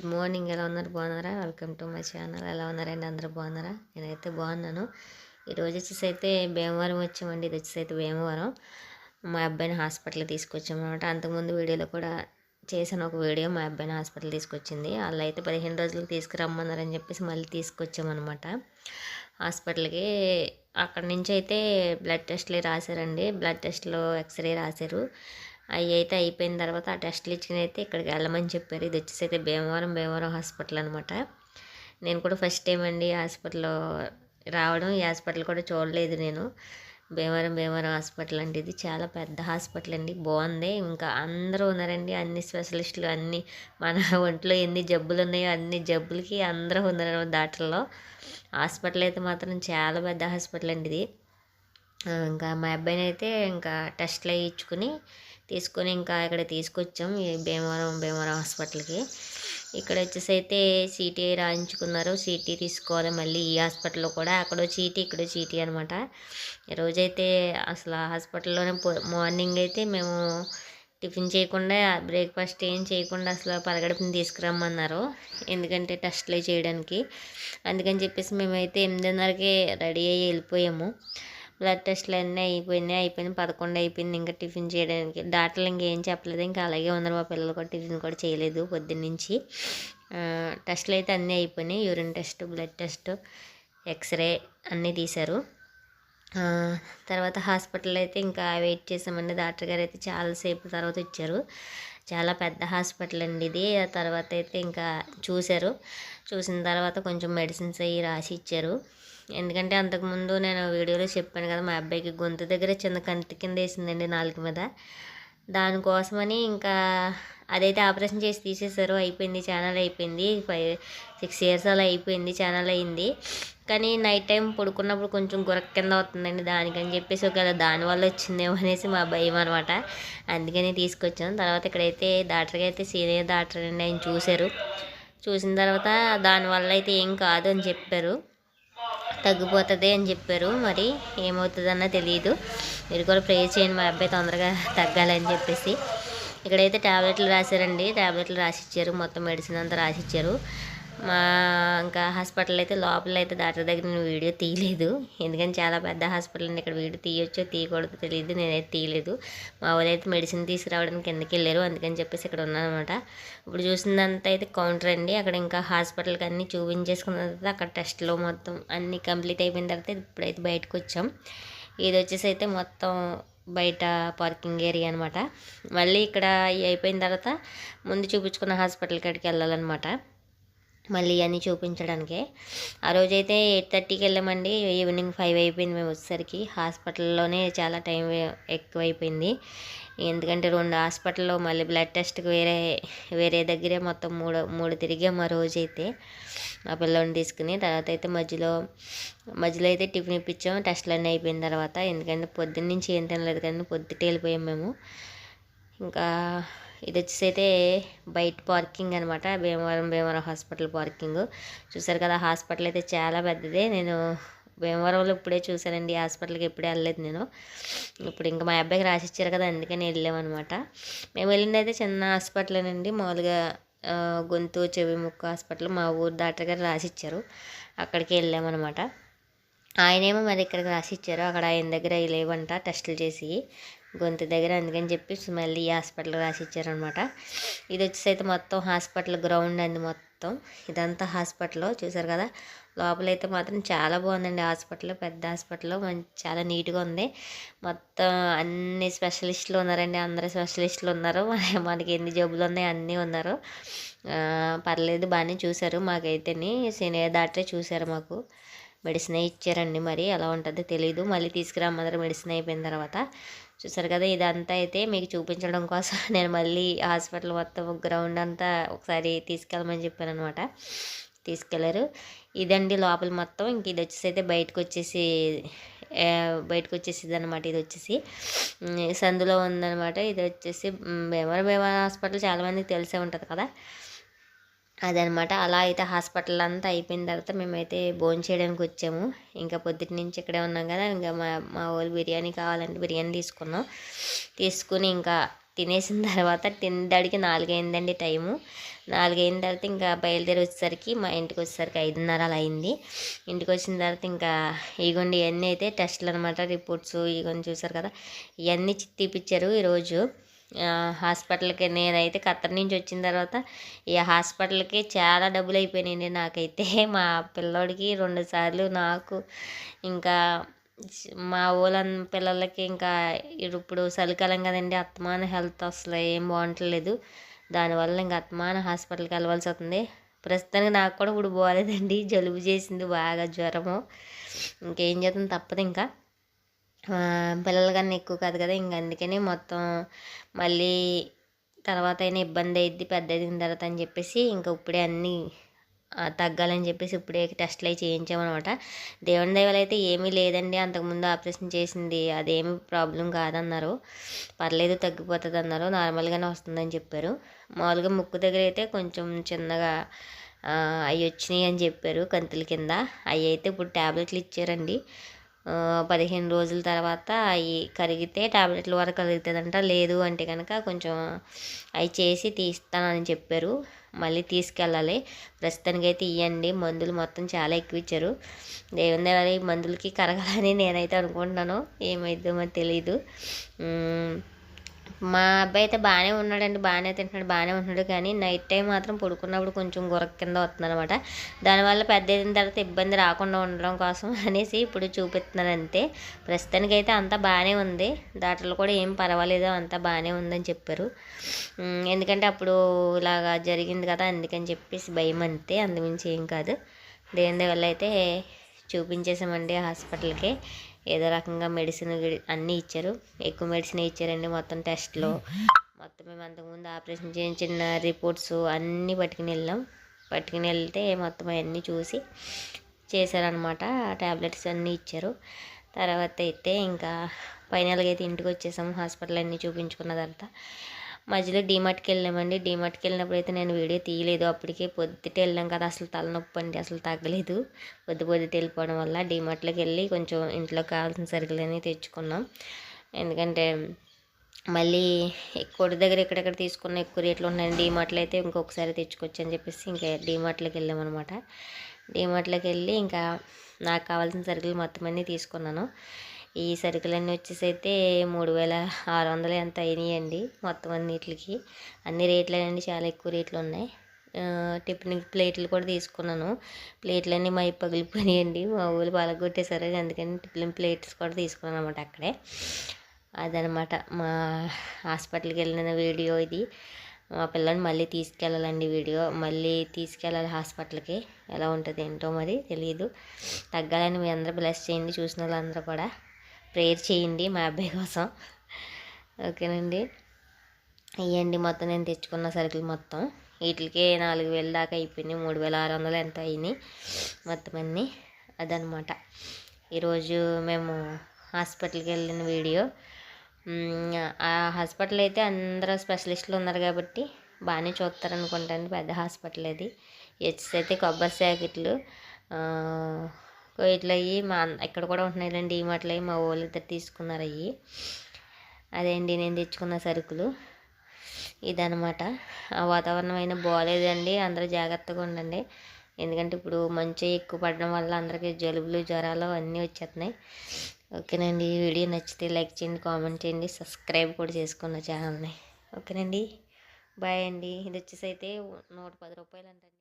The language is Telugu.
Good morning. ఎలా ఉన్నారు? బాగున్నారా? Welcome to my channel. ఎలా ఉన్నారండి? అందరూ బాగున్నారా? నేనైతే బాగున్నాను. ఈరోజు వచ్చేసి అయితే భీమవరం వచ్చామండి. ఇది వచ్చేసి అయితే భీమవరం. మా అబ్బాయిని హాస్పిటల్ తీసుకొచ్చాము అనమాట అంతకుముందు వీడియోలో కూడా చేశాను. ఒక వీడియో మా అబ్బాయిని హాస్పిటల్ తీసుకొచ్చింది. వాళ్ళు అయితే పదిహేను రోజులకు తీసుకురమ్మన్నారని చెప్పేసి మళ్ళీ తీసుకొచ్చామన్నమాట. హాస్పిటల్కి అక్కడి నుంచి అయితే బ్లడ్ టెస్ట్లు రాశారండి. బ్లడ్ టెస్ట్లో ఎక్స్రే రాశారు. అవి అయితే అయిపోయిన తర్వాత ఆ టెస్ట్లు ఇచ్చిన అయితే ఇక్కడికి వెళ్ళమని చెప్పారు. ఇది వచ్చేసి అయితే భీమవరం భీమవరం హాస్పిటల్ అనమాట నేను కూడా ఫస్ట్ టైం అండి హాస్పిటల్లో రావడం. ఈ హాస్పిటల్ కూడా చూడలేదు నేను. భీమవరం భీమవరం హాస్పిటల్ అండి ఇది చాలా పెద్ద హాస్పిటల్ అండి. బాగుంది. ఇంకా అందరూ ఉన్నారండి. అన్ని స్పెషలిస్టులు అన్ని మన ఒంట్లో ఎన్ని జబ్బులు ఉన్నాయో అన్ని జబ్బులకి అందరూ ఉన్నారు డాక్టర్లో. హాస్పిటల్ అయితే మాత్రం చాలా పెద్ద హాస్పిటల్ అండి ఇది. ఇంకా మా అబ్బాయిని అయితే ఇంకా టెస్ట్లు వేయించుకుని తీసుకొని ఇంకా ఇక్కడ తీసుకొచ్చాం ఈ భీమవరం భీమవరం హాస్పిటల్కి. ఇక్కడ వచ్చేసి అయితే సీటీ రాయించుకున్నారు. సీటీ తీసుకోవాలి మళ్ళీ ఈ హాస్పిటల్లో కూడా. అక్కడో చీటీ ఇక్కడో చీటీ అనమాట ఈరోజైతే అసలు హాస్పిటల్లోనే మార్నింగ్ అయితే మేము టిఫిన్ చేయకుండా బ్రేక్ఫాస్ట్ ఏం చేయకుండా అసలు పరగడుపుని తీసుకురమ్మన్నారు. ఎందుకంటే టెస్ట్లు చేయడానికి. అందుకని చెప్పేసి మేమైతే ఎనిమిదిన్నరకే రెడీ అయ్యి వెళ్ళిపోయాము. బ్లడ్ టెస్ట్లు అన్నీ అయిపోయినాయి. అయిపోయినాయి పదకొండు అయిపోయింది. ఇంకా టిఫిన్ చేయడానికి. డాక్టర్లు ఇంకేం చెప్పలేదు. ఇంకా అలాగే ఉన్నారు మా పిల్లలు కూడా. టిఫిన్ కూడా చేయలేదు పొద్దున్నుంచి టెస్ట్లు అయితే అన్నీ అయిపోయినాయి. Urine test blood test x-ray అన్నీ తీశారు. తర్వాత హాస్పిటల్ అయితే ఇంకా వెయిట్ చేసామండి. డాక్టర్ గారు అయితే చాలాసేపు తర్వాత ఇచ్చారు చాలా పెద్ద హాస్పిటల్ అండి ఇది. ఆ తర్వాత అయితే ఇంకా చూశారు. చూసిన తర్వాత కొంచెం మెడిసిన్స్ అవి రాసి ఇచ్చారు. ఎందుకంటే అంతకుముందు నేను వీడియోలో చెప్పాను కదా మా అబ్బాయికి గొంతు దగ్గర చిన్న కంటి కింద వేసిందండి నాలుగు మీద. దానికోసమని ఇంకా అదైతే ఆపరేషన్ చేసి తీసేశారు అయిపోయింది ఛానల్ అయిపోయింది. ఫైవ్ సిక్స్ ఇయర్స్ అలా అయిపోయింది ఛానల్ అయింది. కానీ నైట్ టైం పడుకున్నప్పుడు కొంచెం గురక కింద అవుతుందండి దానికని చెప్పేసి ఒకవేళ దానివల్ల వచ్చిందేమో అనేసి మా భయం అనమాట అందుకని తీసుకొచ్చాను. తర్వాత ఇక్కడైతే డాక్టర్కి అయితే సీనియర్ డాక్టర్ అండి ఆయన చూశారు. చూసిన తర్వాత దానివల్ల అయితే ఏం కాదు అని చెప్పారు. తగ్గిపోతుంది అని చెప్పారు. మరి ఏమవుతుందన్న తెలియదు మీరు కూడా ప్రే చేయండి మా అబ్బాయి తొందరగా తగ్గాలని చెప్పేసి. ఇక్కడైతే ట్యాబ్లెట్లు రాశారండి. ట్యాబ్లెట్లు రాసిచ్చారు. మొత్తం మెడిసిన్ అంతా రాసిచ్చారు. మా ఇంకా హాస్పిటల్ అయితే లోపల అయితే డాక్టర్ దగ్గర నేను వీడియో తీయలేదు. ఎందుకంటే చాలా పెద్ద హాస్పిటల్ అండి. ఇక్కడ వీడియో తీయొచ్చో తీయకూడదు తెలియదు. నేనైతే తీయలేదు. మా వాళ్ళైతే మెడిసిన్ తీసుకురావడానికి కిందకి వెళ్ళారు. అందుకని చెప్పేసి ఇక్కడ ఉన్నానమాట ఇప్పుడు చూసినంత అయితే కౌంటర్ అండి. అక్కడ ఇంకా హాస్పిటల్కి అన్నీ చూపించేసుకున్న తర్వాత అక్కడ టెస్ట్లో మొత్తం అన్నీ కంప్లీట్ అయిపోయిన తర్వాత ఇప్పుడైతే బయటకు వచ్చాం. ఇది వచ్చేసి అయితే మొత్తం బయట పార్కింగ్ ఏరియా అనమాట మళ్ళీ ఇక్కడ అయిపోయిన తర్వాత ముందు చూపించుకున్న హాస్పిటల్ కాడికి వెళ్ళాలన్నమాట. మళ్ళీ అన్నీ చూపించడానికే. ఆ రోజైతే ఎయిట్ థర్టీకి వెళ్ళామండి. ఈవినింగ్ ఫైవ్ అయిపోయింది మేము వచ్చేసరికి. హాస్పిటల్లోనే చాలా టైం ఎక్కువైపోయింది. ఎందుకంటే రెండు హాస్పిటల్లో మళ్ళీ బ్లడ్ టెస్ట్కి వేరే వేరే దగ్గరే మొత్తం మూడు మూడు తిరిగాము ఆ రోజైతే. మా పిల్లని తీసుకుని తర్వాత అయితే మధ్యలో మధ్యలో అయితే టిఫిన్ ఇప్పించాము టెస్ట్లు అన్నీ అయిపోయిన తర్వాత. ఎందుకంటే పొద్దున్న నుంచి ఏం తినలేదు కానీ పొద్దుటే వెళ్ళిపోయాం మేము. ఇంకా ఇది వచ్చేసి అయితే బయట పార్కింగ్ అనమాట భీమవరం భీమవరం హాస్పిటల్ పార్కింగ్. చూసారు కదా హాస్పిటల్ అయితే చాలా పెద్దదే. నేను భీమవరంలో ఇప్పుడే చూశానండి. హాస్పిటల్కి ఎప్పుడే వెళ్ళలేదు నేను. ఇప్పుడు ఇంకా మా అబ్బాయికి రాసిచ్చారు కదా అందుకని వెళ్ళామన్నమాట. మేము వెళ్ళింది అయితే చిన్న హాస్పిటల్ అండి మామూలుగా గొంతు చెవి ముక్కు హాస్పిటల్ మా ఊరు డాక్టర్ గారు రాసిచ్చారు. అక్కడికి వెళ్ళామన్నమాట. ఆయనేమో మరి ఇక్కడికి రాసిచ్చారు. అక్కడ ఆయన దగ్గర లేవంట టెస్టులు చేసి. గొంతు దగ్గర అందుకని చెప్పి మళ్ళీ ఈ హాస్పిటల్ రాసి ఇచ్చారనమాట ఇది వచ్చేసి అయితే మొత్తం హాస్పిటల్ గ్రౌండ్ అండి మొత్తం. ఇదంతా హాస్పిటల్ చూసారు కదా? లోపలైతే మాత్రం చాలా బాగుందండి హాస్పిటల్. పెద్ద హాస్పిటల్. మంచి చాలా నీట్గా ఉంది. మొత్తం అన్ని స్పెషలిస్టులు ఉన్నారండి. అందరు స్పెషలిస్టులు ఉన్నారు. మనకి ఎన్ని జబ్బులు ఉన్నాయి అన్నీ ఉన్నారు. పర్లేదు బాగానే చూశారు మాకైతేని. సీనియర్ డాక్టరే చూశారు మాకు. మెడిసిన్ ఇచ్చారండి మరి. ఎలా ఉంటుందో తెలియదు మళ్ళీ తీసుకురామన్నారు మెడిసిన్ అయిపోయిన తర్వాత. చూసారు కదా ఇదంతా అయితే మీకు చూపించడం కోసం నేను మళ్ళీ హాస్పిటల్ మొత్తం గ్రౌండ్ అంతా ఒకసారి తీసుకెళ్ళమని చెప్పాను అనమాట తీసుకెళ్ళరు ఇదండి లోపల మొత్తం. ఇంక ఇది వచ్చేసి అయితే బయటకు వచ్చేసి బయటకు వచ్చేసింది అనమాట ఇది వచ్చేసి సందులో ఉందనమాట ఇది వచ్చేసి భీమవరం భీమవరం హాస్పిటల్ చాలామందికి తెలిసే ఉంటుంది కదా. అదనమాట. అలా అయితే హాస్పిటల్ అంతా అయిపోయిన తర్వాత మేమైతే భోజనం చేయడానికి వచ్చాము. ఇంకా పొద్దుటి నుంచి ఇక్కడే ఉన్నాం కదా ఇంకా మా మా వాళ్ళు బిర్యానీ కావాలంటే బిర్యానీ తీసుకున్నాం. తీసుకుని ఇంకా తినేసిన తర్వాత తిందడికి నాలుగైందండి టైము. నాలుగైన తర్వాత ఇంకా బయలుదేరి వచ్చేసరికి మా ఇంటికి వచ్చేసరికి ఐదున్నర అలా అయింది. ఇంటికి వచ్చిన తర్వాత ఇంకా ఇగోండి ఇవన్నీ అయితే టెస్ట్లు అనమాట రిపోర్ట్స్ ఇగోండి చూసారు కదా. ఇవన్నీ తీపిచ్చారు ఈరోజు. హాస్పిటల్కి నేనైతే ఖత్తర్ నుంచి వచ్చిన తర్వాత ఈ హాస్పిటల్కి చాలా డబ్బులు అయిపోయినాయండి నాకైతే. మా పిల్లోడికి రెండు సార్లు నాకు ఇంకా మా ఊళ్ళ పిల్లలకి ఇంకా ఇప్పుడు చలికాలం కదండి అత్మాన హెల్త్ అసలు ఏం బాగుంటలేదు. దానివల్ల ఇంకా అత్మాన హాస్పిటల్కి వెళ్ళవలసి వస్తుంది. ప్రస్తుతానికి నాకు కూడా ఇప్పుడు బాగాలేదండి జలుబు చేసింది బాగా జ్వరము. ఇంకేం చేద్దాం తప్పదు ఇంకా. పిల్లలు కన్నా ఎక్కువ కాదు కదా ఇంక అందుకని మొత్తం మళ్ళీ తర్వాత అయినా ఇబ్బంది అయ్యిద్ది పెద్ద అయిన తర్వాత అని చెప్పేసి ఇంకా ఇప్పుడే అన్నీ తగ్గాలని చెప్పేసి ఇప్పుడే టెస్ట్లు అవి చేయించామన్నమాట. దేవుని దయవల్ల అయితే ఏమీ లేదండి అంతకుముందు ఆపరేషన్ చేసింది అదేమి ప్రాబ్లం కాదన్నారు. పర్లేదు తగ్గిపోతుంది అన్నారు నార్మల్గానే వస్తుందని చెప్పారు. మామూలుగా ముక్కు దగ్గర అయితే కొంచెం చిన్నగా అవి వచ్చినాయి అని చెప్పారు కంతుల కింద. అవి అయితే ఇప్పుడు ట్యాబ్లెట్లు ఇచ్చారండి. పదిహేను రోజుల తర్వాత అవి కరిగితే టాబ్లెట్ల వరకు కరుగుతుందంట. లేదు అంటే కనుక కొంచెం అవి చేసి తీస్తానని చెప్పారు. మళ్ళీ తీసుకెళ్ళాలి. ప్రస్తుతానికి అయితే ఇవ్వండి మందులు మొత్తం చాలా ఎక్కువ ఇచ్చారు. దేవుని మందులకి కరగాలని నేనైతే అనుకుంటున్నాను. ఏమైద్దో మరి తెలీదు. మా అబ్బాయి అయితే బాగానే ఉన్నాడండి బాగానే తింటున్నాడు బాగానే ఉంటున్నాడు. కానీ నైట్ టైం మాత్రం పడుకున్నప్పుడు కొంచెం గురక కింద వస్తుంది అనమాట దానివల్ల పెద్ద అయిన తర్వాత ఇబ్బంది రాకుండా ఉండడం కోసం అనేసి ఇప్పుడు చూపిస్తున్నాను అంతే. ప్రస్తుతానికి అయితే అంతా బాగానే ఉంది. దాంట్లో కూడా ఏం పర్వాలేదు అంతా బాగానే ఉందని చెప్పారు. ఎందుకంటే అప్పుడు ఇలాగా జరిగింది కదా అందుకని చెప్పేసి భయం అంతే అందుమించి ఏం కాదు. దేని వల్ల అయితే చూపించేసామండి హాస్పిటల్కి. ఏదో రకంగా మెడిసిన్ అన్నీ ఇచ్చారు. ఎక్కువ మెడిసిన్ ఇచ్చారండి మొత్తం టెస్ట్లో మొత్తం మేము అంతకుముందు ఆపరేషన్ చేయించిన రిపోర్ట్స్ అన్నీ పట్టుకుని వెళ్ళాం. పట్టుకుని వెళ్తే మొత్తం అవన్నీ చూసి చేశారనమాట ట్యాబ్లెట్స్ అన్నీ ఇచ్చారు. తర్వాత అయితే ఇంకా ఫైనల్గా అయితే ఇంటికి వచ్చేసాము. హాస్పిటల్ అన్నీ చూపించుకున్న తర్వాత మధ్యలో డీమార్ట్కి వెళ్ళామండి. డీమార్ట్కి వెళ్ళినప్పుడు అయితే నేను వీడియో తీయలేదు. అప్పటికే పొద్దుట వెళ్ళాం కదా. అసలు తలనొప్పి అండి. అసలు తగ్గలేదు. పొద్దు పొద్దుట వెళ్ళిపోవడం వల్ల డీమార్ట్లోకి వెళ్ళి కొంచెం ఇంట్లో కావాల్సిన సరుకులన్నీ తెచ్చుకున్నాం. ఎందుకంటే మళ్ళీ కొడి దగ్గర ఎక్కడెక్కడ తీసుకున్న ఎక్కువ రేట్లు ఉన్నాయండి డీమార్ట్లో అయితే ఇంకొకసారి తెచ్చుకోవచ్చు అని చెప్పేసి ఇంకా డీమార్ట్లోకి వెళ్ళామన్నమాట డీమార్ట్లోకి వెళ్ళి ఇంకా నాకు కావాల్సిన సరుకులు మొత్తం అన్నీ తీసుకున్నాను. ఈ సరుకులన్నీ వచ్చేసి అయితే మూడు వేల ఆరు వందలు ఎంత అయినాయండి మొత్తం అన్నిటికి. అన్ని రేట్లన్నీ చాలా ఎక్కువ రేట్లు ఉన్నాయి టిఫిన్ ప్లేట్లు కూడా తీసుకున్నాను. ప్లేట్లన్నీ మై పగిలిపోయినాయండి. మా ఊళ్ళు పలగొట్టేశారు అందుకని టిఫిన్ ప్లేట్స్ కూడా తీసుకున్నాను అనమాట అక్కడే. అదనమాట మా హాస్పిటల్కి వెళ్ళిన వీడియో ఇది. మా పిల్లల్ని మళ్ళీ తీసుకెళ్ళాలండి వీడియో. మళ్ళీ తీసుకెళ్ళాలి హాస్పిటల్కి. ఎలా ఉంటుంది ఏంటో మరి తెలియదు తగ్గాలని మీ అందరూ బ్లెస్ చేయండి చూసిన వాళ్ళందరూ కూడా. ప్రేయర్ చేయండి మా అబ్బాయి కోసం. ఓకేనండి? ఇవ్వండి మొత్తం నేను తెచ్చుకున్న సరుకులు మొత్తం. వీటికే నాలుగు వేల దాకా అయిపోయినాయి. మూడు వేల ఆరు వందలు ఎంత అయినాయి? మొత్తం అన్నీ అదనమాట. ఈరోజు మేము హాస్పిటల్కి వెళ్ళిన వీడియో. ఆ హాస్పిటల్ అయితే అందరూ స్పెషలిస్టులు ఉన్నారు కాబట్టి బాగానే చూస్తారనుకుంటాను. పెద్ద హాస్పిటల్ అది. హెచ్స్ అయితే కొబ్బరి సో ఇట్లా అయ్యి మా ఇక్కడ కూడా ఉంటున్నాయండి ఈ మాటలు మా వాళ్ళు ఇద్దరు తీసుకున్నారు అవి అదే అండి నేను తెచ్చుకున్న సరుకులు. ఇదనమాట ఆ వాతావరణం అయినా బాగాలేదండి అందరూ జాగ్రత్తగా ఉండండి. ఎందుకంటే ఇప్పుడు మంచిగా ఎక్కువ పడడం వల్ల అందరికీ జలుబులు జ్వరాలు అన్నీ వచ్చేస్తున్నాయి ఓకేనండి ఈ వీడియో నచ్చితే లైక్ చేయండి కామెంట్ చేయండి సబ్స్క్రైబ్ కూడా చేసుకున్న ఛానల్ని. ఓకేనండి బాయ్ అండి. ఇది వచ్చేసి అయితే నూట పది రూపాయలు అంటే